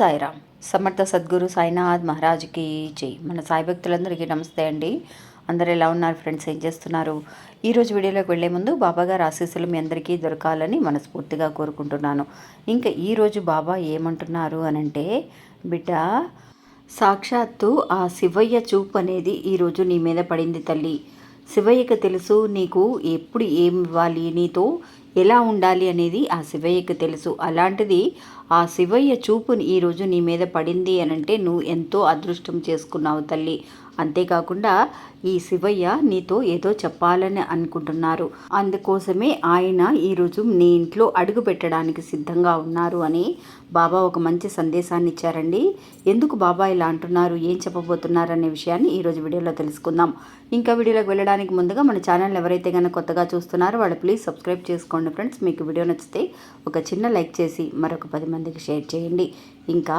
సాయిరామ్. సమర్థ సద్గురు సాయినాథ్ మహారాజ్కి జై. మన సాయి భక్తులందరికీ నమస్తే అండి. అందరు ఎలా ఉన్నారు ఫ్రెండ్స్? ఏం చేస్తున్నారు? ఈరోజు వీడియోలోకి వెళ్ళే ముందు బాబా గారు ఆశీస్సులు మీ అందరికీ దొరకాలని మనస్ఫూర్తిగా కోరుకుంటున్నాను. ఇంకా ఈరోజు బాబా ఏమంటున్నారు అనంటే బిడ్డ సాక్షాత్తు ఆ శివయ్య చూపు అనేది ఈరోజు నీ మీద పడింది తల్లి. శివయ్యకి తెలుసు నీకు ఎప్పుడు ఏం ఇవ్వాలి నీతో ఎలా ఉండాలి అనేది ఆ శివయ్యకి తెలుసు. అలాంటిది ఆ శివయ్య చూపుని ఈరోజు నీ మీద పడింది అనంటే నువ్వు ఎంతో అదృష్టం చేసుకున్నావు తల్లి. అంతేకాకుండా ఈ శివయ్య నీతో ఏదో చెప్పాలని అనుకుంటున్నారు. అందుకోసమే ఆయన ఈరోజు నీ ఇంట్లో అడుగు పెట్టడానికి సిద్ధంగా ఉన్నారు అని బాబా ఒక మంచి సందేశాన్ని ఇచ్చారండి. ఎందుకు బాబా ఇలా అంటున్నారు? ఏం చెప్పబోతున్నారు అనే విషయాన్ని ఈరోజు వీడియోలో తెలుసుకుందాం. ఇంకా వీడియోలోకి వెళ్ళడానికి ముందుగా మన ఛానల్ ఎవరైతే కనుక కొత్తగా చూస్తున్నారో వాళ్ళు ప్లీజ్ సబ్స్క్రైబ్ చేసుకోండి ఫ్రెండ్స్. మీకు వీడియో నచ్చితే ఒక చిన్న లైక్ చేసి మరొక పది మందికి షేర్ చేయండి. ఇంకా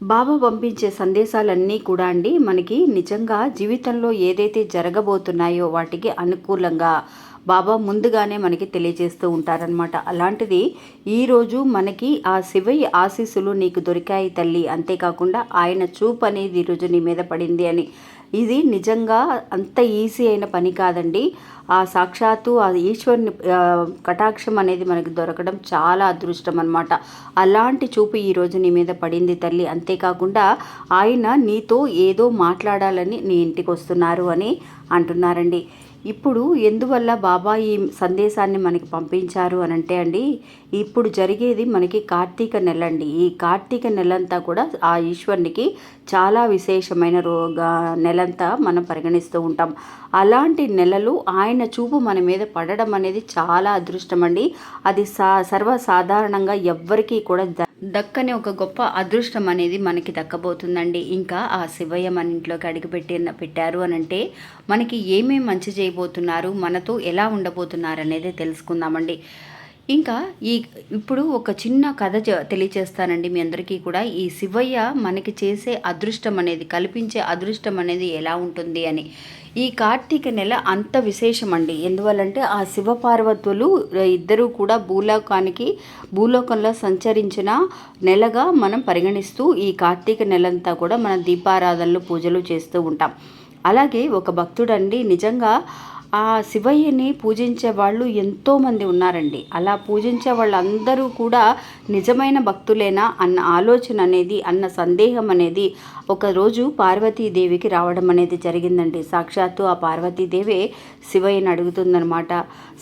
బాబా పంపించే సందేశాలన్నీ కూడా అండి మనకి నిజంగా జీవితంలో ఏదైతే జరగబోతున్నాయో వాటికి అనుకూలంగా బాబా ముందుగానే మనకి తెలియజేస్తూ ఉంటారనమాట అలాంటిది ఈరోజు మనకి ఆ శివయ్య ఆశీస్సులు నీకు దొరికాయి తల్లి. అంతేకాకుండా ఆయన చూపు అనేది ఈరోజు నీ మీద పడింది అని ఇది నిజంగా అంత ఈజీ అయిన పని కాదండి. ఆ సాక్షాత్తు ఆ ఈశ్వరుని కటాక్షం అనేది మనకి దొరకడం చాలా అదృష్టం అనమాట అలాంటి చూపు ఈరోజు నీ మీద పడింది తల్లి. అంతేకాకుండా ఆయన నీతో ఏదో మాట్లాడాలని నీ ఇంటికి వస్తున్నారు అని అంటున్నారండి. ఇప్పుడు ఎందువల్ల బాబా ఈ సందేశాన్ని మనకి పంపించారు అని అంటే అండి ఇప్పుడు జరిగేది మనకి కార్తీక నెల అండి ఈ కార్తీక నెలంతా కూడా ఆ ఈశ్వరునికి చాలా విశేషమైన రోగ నెలంతా మనం పరిగణిస్తూ ఉంటాం. అలాంటి నెలలు ఆయన చూపు మన మీద పడడం అనేది చాలా అదృష్టం అండి అది సా సర్వసాధారణంగా ఎవ్వరికీ కూడా దక్కని ఒక గొప్ప అదృష్టం అనేది మనకి దక్కబోతుందండి. ఇంకా ఆ శివయ్య మన ఇంట్లోకి అడుగుపెట్టి పెట్టారు అని అంటే మనకి ఏమేమి మంచి చేయబోతున్నారు మనతో ఎలా ఉండబోతున్నారు అనేది తెలుసుకుందామండి. ఇంకా ఈ ఇప్పుడు ఒక చిన్న కథ తెలియచేస్తానండి మీ అందరికీ కూడా. ఈ శివయ్య మనకి చేసే అదృష్టం అనేది కల్పించే అదృష్టం అనేది ఎలా ఉంటుంది అని. ఈ కార్తీక నెల అంత విశేషం అండి ఎందువల్లంటే ఆ శివపార్వతులు ఇద్దరూ కూడా భూలోకానికి భూలోకంలో సంచరించిన నెలగా మనం పరిగణిస్తూ ఈ కార్తీక నెలంతా కూడా మన దీపారాధనలు పూజలు చేస్తూ ఉంటాం. అలాగే ఒక భక్తుడండి నిజంగా ఆ శివయ్యని పూజించే వాళ్ళు ఎంతోమంది ఉన్నారండి. అలా పూజించే వాళ్ళందరూ కూడా నిజమైన భక్తులేనా అన్న ఆలోచన అనేది అన్న సందేహం అనేది ఒకరోజు పార్వతీదేవికి రావడం అనేది జరిగిందండి. సాక్షాత్తు ఆ పార్వతీదేవే శివయ్యని అడుగుతుందనమాట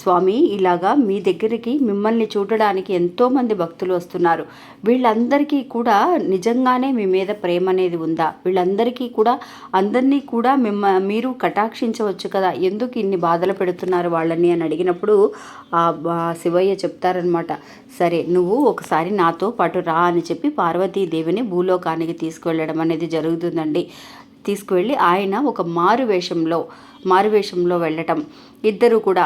స్వామి ఇలాగా మీ దగ్గరికి మిమ్మల్ని చూడడానికి ఎంతోమంది భక్తులు వస్తున్నారు. వీళ్ళందరికీ కూడా నిజంగానే మీ మీద ప్రేమ అనేది ఉందా? వీళ్ళందరికీ కూడా అందరినీ కూడా మిమ్మ మీరు కటాక్షించవచ్చు కదా? ఎందుకు ఇన్ని బాధలు పెడుతున్నారు వాళ్ళని? అని అడిగినప్పుడు ఆ శివయ్య చెప్తారనమాట సరే నువ్వు ఒకసారి నాతో పాటు రా అని చెప్పి పార్వతీదేవిని భూలోకానికి తీసుకువెళ్ళడం అనేది జరుగుతుందండి. తీసుకువెళ్ళి ఆయన ఒక మారు వేషంలో మారువేషంలో వెళ్ళటం. ఇద్దరు కూడా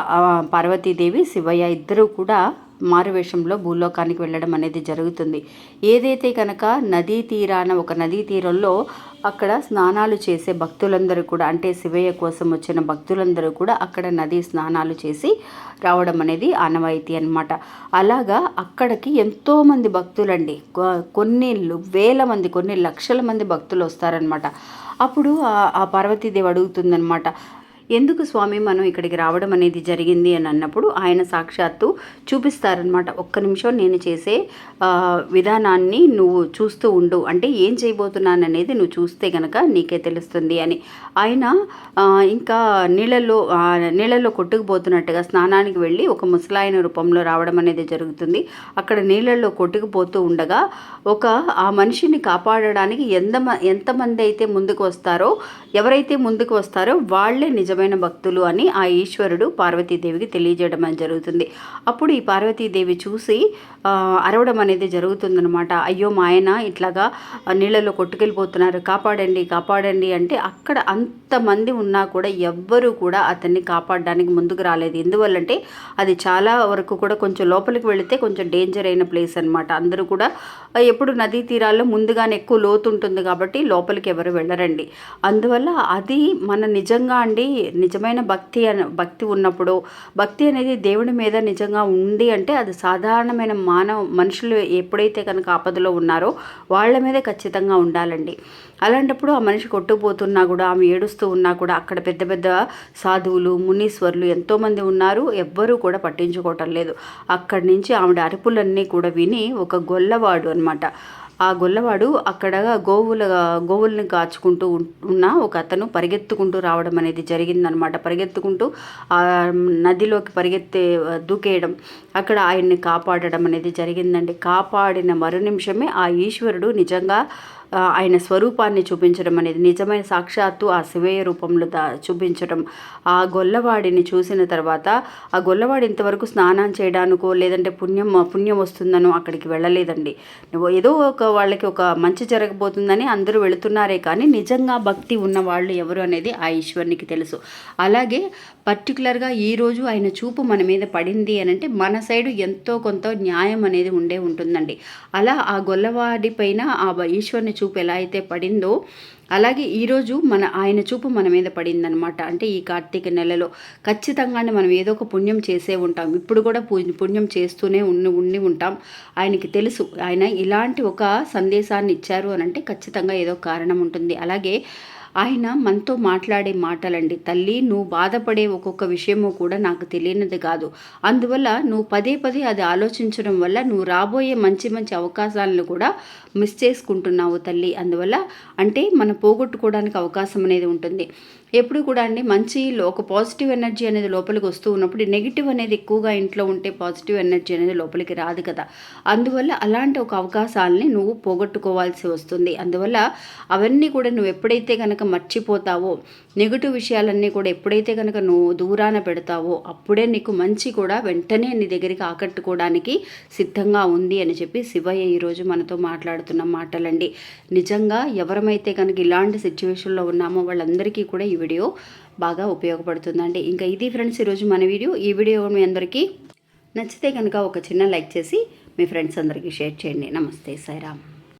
పార్వతీదేవి శివయ్య ఇద్దరు కూడా మారువేషంలో భూలోకానికి వెళ్ళడం అనేది జరుగుతుంది. ఏదైతే కనుక నదీ తీరాన ఒక నదీ తీరంలో అక్కడ స్నానాలు చేసే భక్తులందరూ కూడా అంటే శివయ్య కోసం వచ్చిన భక్తులందరూ కూడా అక్కడ నదీ స్నానాలు చేసి రావడం అనేది ఆనవాయితీ అనమాట అలాగా అక్కడికి ఎంతోమంది భక్తులండి కొన్ని వేల మంది కొన్ని లక్షల మంది భక్తులు వస్తారనమాట అప్పుడు ఆ పార్వతీదేవి అడుగుతుందనమాట ఎందుకు స్వామి మనం ఇక్కడికి రావడం అనేది జరిగింది అని అన్నప్పుడు ఆయన సాక్షాత్తు చూపిస్తారనమాట ఒక్క నిమిషం నేను చేసే విధానాన్ని నువ్వు చూస్తూ ఉండు. అంటే ఏం చేయబోతున్నాను అనేది నువ్వు చూస్తే కనుక నీకే తెలుస్తుంది అని. ఆయన ఇంకా నీళ్ళల్లో నీళ్ళల్లో కొట్టుకుపోతున్నట్టుగా స్నానానికి వెళ్ళి ఒక ముసలాయన రూపంలో రావడం అనేది జరుగుతుంది. అక్కడ నీళ్ళల్లో కొట్టుకుపోతూ ఉండగా ఒక ఆ మనిషిని కాపాడడానికి ఎంత ఎంతమంది అయితే ముందుకు వస్తారో ఎవరైతే ముందుకు వస్తారో వాళ్ళే నిజం నిజమైన భక్తులు అని ఆ ఈశ్వరుడు పార్వతీదేవికి తెలియజేయడం అనేది జరుగుతుంది. అప్పుడు ఈ పార్వతీదేవి చూసి అరవడం అనేది జరుగుతుందనమాట అయ్యో మా ఆయన ఇట్లాగా నీళ్ళలో కొట్టుకెళ్ళిపోతున్నారు. కాపాడండి కాపాడండి అంటే అక్కడ అంతమంది ఉన్నా కూడా ఎవ్వరూ కూడా అతన్ని కాపాడడానికి ముందుకు రాలేదు. ఎందువల్లంటే అది చాలా వరకు కూడా కొంచెం లోపలికి వెళితే కొంచెం డేంజర్ అయిన ప్లేస్ అనమాట అందరూ కూడా ఎప్పుడు నదీ తీరాల్లో ముందుగానే ఎక్కువ లోతు ఉంటుంది కాబట్టి లోపలికి ఎవరు వెళ్ళరండి. అందువల్ల అది మన నిజంగా అండి నిజమైన భక్తి అన భక్తి ఉన్నప్పుడు భక్తి అనేది దేవుడి మీద నిజంగా ఉంది అంటే అది సాధారణమైన మానవ మనుషులు ఎప్పుడైతే కనుక ఆపదలో ఉన్నారో వాళ్ళ మీద ఖచ్చితంగా ఉండాలండి. అలాంటప్పుడు ఆ మనిషి కొట్టుకుపోతున్నా కూడా ఆమె ఏడుస్తూ ఉన్నా కూడా అక్కడ పెద్ద పెద్ద సాధువులు మునీశ్వరులు ఎంతోమంది ఉన్నారు ఎవ్వరూ కూడా పట్టించుకోవటం లేదు. అక్కడి నుంచి ఆవిడ అరుపులన్నీ కూడా విని ఒక గొల్లవాడు అనమాట ఆ గొల్లవాడు అక్కడ గోవుల గోవుల్ని కాచుకుంటూ ఉన్న ఒక అతను పరిగెత్తుకుంటూ రావడం అనేది జరిగిందనమాట పరిగెత్తుకుంటూ ఆ నదిలోకి పరిగెత్తే దూకేయడం అక్కడ ఆయన్ని కాపాడడం అనేది జరిగిందండి. కాపాడిన మరు నిమిషమే ఆ ఈశ్వరుడు నిజంగా ఆయన స్వరూపాన్ని చూపించడం అనేది నిజమైన సాక్షాత్తు ఆ శివయ్య రూపంలో దా చూపించడం. ఆ గొల్లవాడిని చూసిన తర్వాత ఆ గొల్లవాడు ఇంతవరకు స్నానం చేయడానికో లేదంటే పుణ్యం పుణ్యం వస్తుందనో అక్కడికి వెళ్ళలేదండి. ఏదో ఒక వాళ్ళకి ఒక మంచి జరగబోతుందని అందరూ వెళుతున్నారే కానీ నిజంగా భక్తి ఉన్న వాళ్ళు ఎవరు అనేది ఆ ఈశ్వరునికి తెలుసు. అలాగే పర్టికులర్గా ఈరోజు ఆయన చూపు మన మీద పడింది అని అంటే మన సైడు ఎంతో కొంత న్యాయం అనేది ఉండే ఉంటుందండి. అలా ఆ గొల్లవాడి పైన ఆ ఈశ్వరుని చూపు ఎలా అయితే పడిందో అలాగే ఈరోజు మన ఆయన చూపు మన మీద పడిందనమాట అంటే ఈ కార్తీక నెలలో ఖచ్చితంగానే మనం ఏదో ఒక పుణ్యం చేసే ఉంటాం. ఇప్పుడు కూడా పు- పుణ్యం చేస్తూనే ఉండి ఉండి ఉంటాం. ఆయనకి తెలుసు. ఆయన ఇలాంటి ఒక సందేశాన్ని ఇచ్చారు అని అంటే ఖచ్చితంగా ఏదో కారణం ఉంటుంది. అలాగే ఆయన మనతో మాట్లాడే మాటలండి. తల్లి నువ్వు బాధపడే ఒక్కొక్క విషయము కూడా నాకు తెలియనిది కాదు. అందువల్ల నువ్వు పదే పదే అది ఆలోచించడం వల్ల నువ్వు రాబోయే మంచి మంచి అవకాశాలను కూడా మిస్ చేసుకుంటున్నావు తల్లి. అందువల్ల అంటే మనం పోగొట్టుకోవడానికి అవకాశం అనేది ఉంటుంది. ఎప్పుడు కూడా అండి మంచి ఒక పాజిటివ్ ఎనర్జీ అనేది లోపలికి వస్తూ ఉన్నప్పుడు నెగిటివ్ అనేది ఎక్కువగా ఇంట్లో ఉంటే పాజిటివ్ ఎనర్జీ అనేది లోపలికి రాదు కదా. అందువల్ల అలాంటి ఒక అవకాశాలని నువ్వు పోగొట్టుకోవాల్సి వస్తుంది. అందువల్ల అవన్నీ కూడా నువ్వు ఎప్పుడైతే కనుక మర్చిపోతావో నెగిటివ్ విషయాలన్నీ కూడా ఎప్పుడైతే కనుక నువ్వు దూరాన పెడతావో అప్పుడే నీకు మంచి కూడా వెంటనే నీ దగ్గరికి ఆకట్టుకోవడానికి సిద్ధంగా ఉంది అని చెప్పి శివయ్య ఈరోజు మనతో మాట్లాడుతున్న మాటలండి. నిజంగా ఎవరమైతే కనుక ఇలాంటి సిచ్యువేషన్లో ఉన్నామో వాళ్ళందరికీ కూడా వీడియో బాగా ఉపయోగపడుతుందండి. ఇంకా ఇది ఫ్రెండ్స్ ఈరోజు మన వీడియో. ఈ వీడియో మీ అందరికీ నచ్చితే కనుక ఒక చిన్న లైక్ చేసి మీ ఫ్రెండ్స్ అందరికీ షేర్ చేయండి. నమస్తే సాయిరామ్.